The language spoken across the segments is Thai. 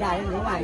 ได้หรือไม่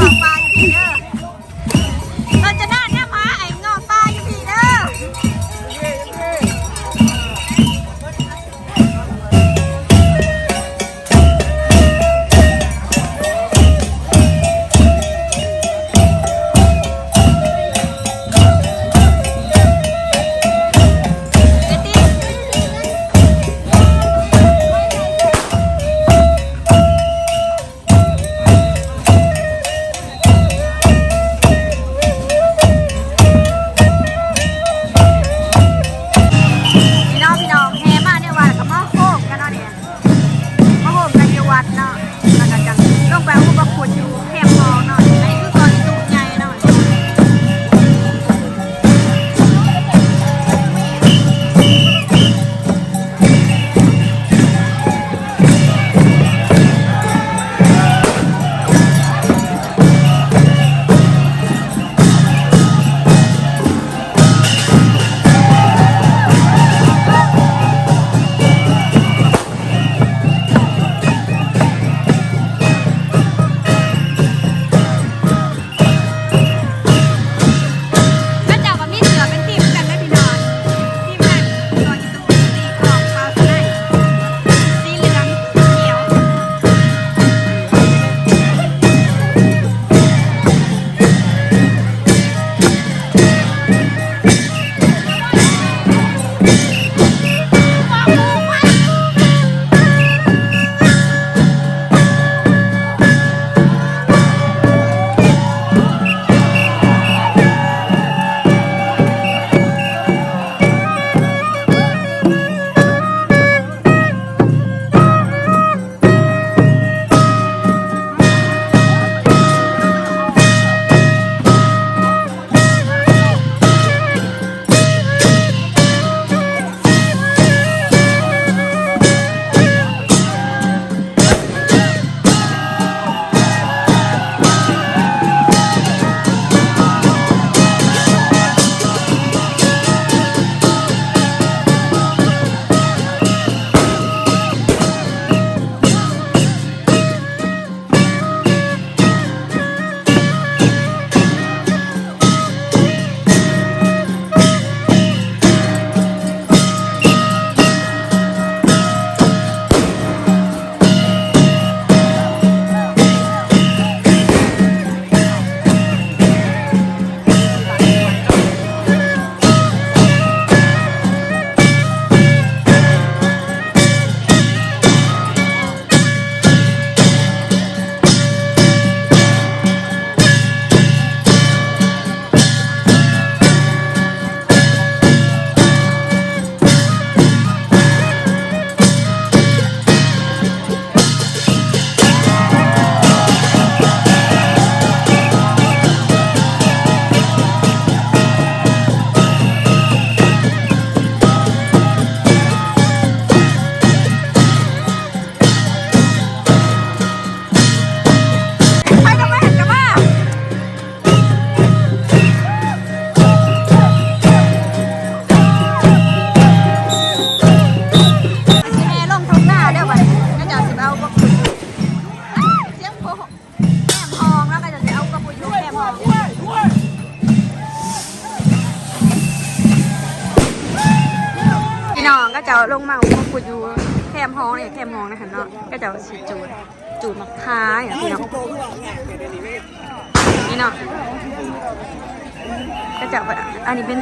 บอก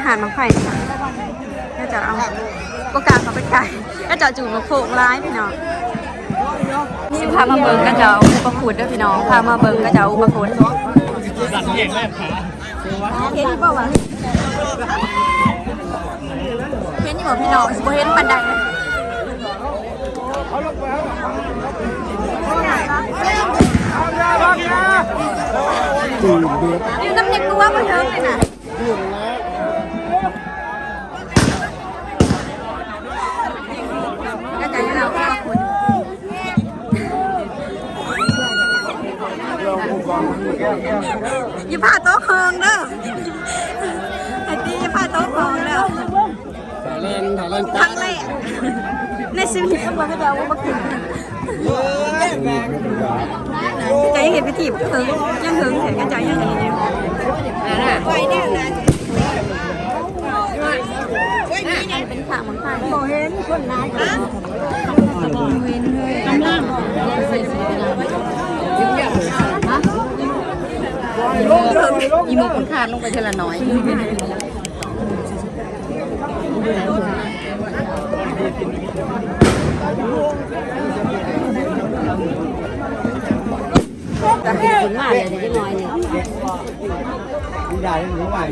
หาดมะไผ่ค่ะก็จะเอาโอกาสเขาไปไก่ก็จะจูดมะโขกร้ายพี่น้องสิพามาเบิงก็จะเอาอุปกุฎด้วยพี่น้อง พามาเบิงก็จะเอาอุปกุฎสั่งเองแม่ขาเห็นป่าวะเห็นอยู่บ่พี่น้องสิบ่เห็นปันใดเลยอยู่น้ำยังตัวมาเทิงเลยนะ อย่าพาโต๊ะเคิงเด้อไอ้ตีอย่าพาโต๊ะเคิงเด้อถ่ายเล่นถ่ายเล่นครั้งแรกในชีวิตก็มันก็จะเอามากินใจเห็นพิธีเคิงยังเคิงแถมกันใจยังเห็นอยู่ไฟเนี่ยนะเป็นขางมันไฟโบเห็นคนร้ายนะเว้นเลยกำลัง อีโมคนขาดลงไปเทละน้อยจะเห็นผลมาเลยจะน้อยหนึ่งใหญ่หรือใหม่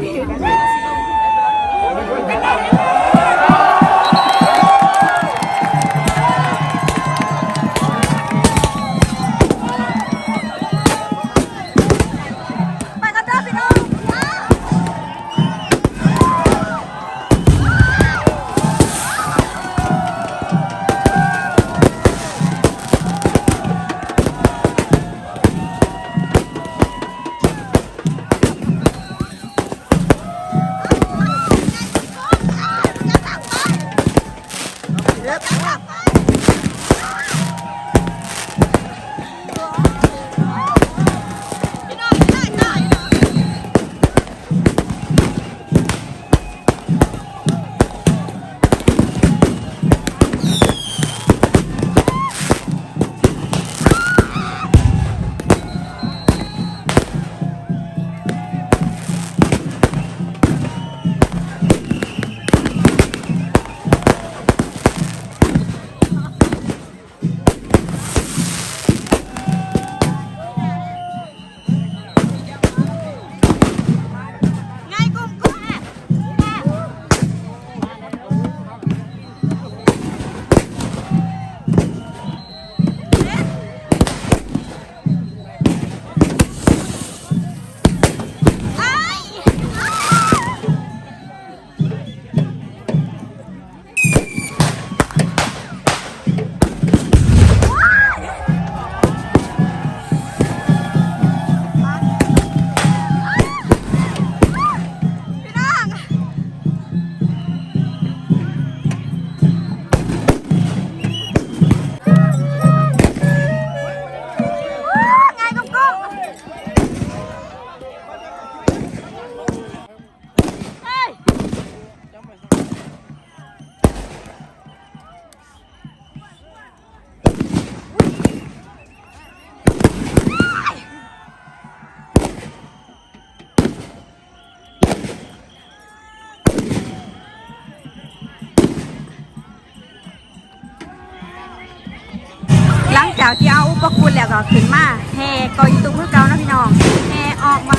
หลังจากที่เอาอุปกรณ์แล้วก็ขึ้นมาแห่กอยู่ตรงมือเก่านะพี่น้องแห่ออกมา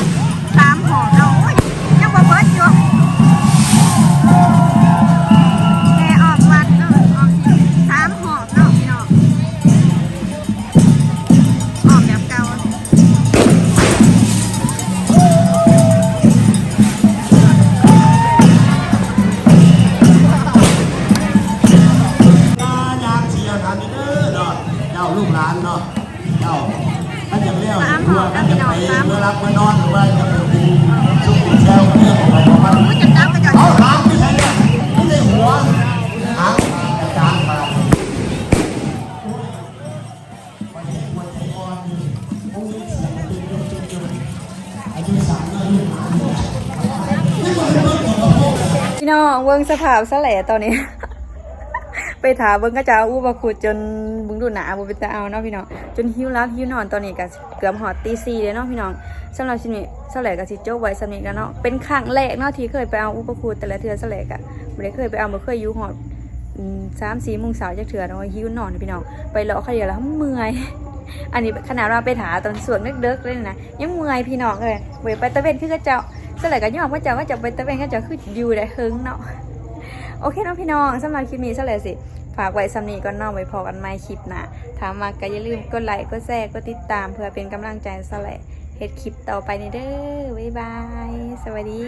สาม เจ้าลูกหลานเนาะเจ้าท่านจะเลี้ยวหัวท่านจะไปเมื่อรักเมื่อนอนหรือว่าจะไปดูลูกแซวเรื่องของมันอุ้ยจะจับก็จะเอาหางที่ไหนเนี่ยไม่ได้หัวหางกระจางมาอายุสามเดือนลูกหลานพี่น้องเวิงสภาพซะแหละตอนนี้ ไปถามเบิ่งก็จะเอาอุปคุดจนบึงดูหนาบ่เป็นตาเอาเนาะพี่น้องจนหิวรับหิวนอนตอนนี้ก็เกือบหอดตี4เลยเนาะพี่น้องสำหรับชิ้นนี้เสลกก็สิโจบไว้สำนี้กันเนาะเป็นครั้งแรกเนาะที่เคยไปเอาอุปคุดแต่ละเทือเสลกอะบ่ได้เคยไปเอาบ่เคยยูหอดสามสี่โมงเช้าจักเทื่อเนาหิวนอนพี่น้องไปเลาะเขาเดียวแล้วเมื่อยอันนี้ขนาดเราไปถาตอนสวนเด็กๆเลยนะยังเมื่อยพี่น้องเลยเว้ยไปตะเวนคือก็เจ้าสลกก็ยอมว่าเจ้าก็จะไปตะเวนก็เจ้าคืออยู่ได้เฮิงเนาะ โอเคเนาะพี่น้องสำหรับคลิปนี้เฉลยสิ ฝากไว้สำนีก่อนเนอกไว้พอกันไม่คลิปหน้าถามมาก็อย่าลืมกดไลค์กดแชร์กดติดตามเพื่อเป็นกำลังใจสละเฮ็ดคลิปต่อไปนี่เด้อบ๊ายบาย สวัสดี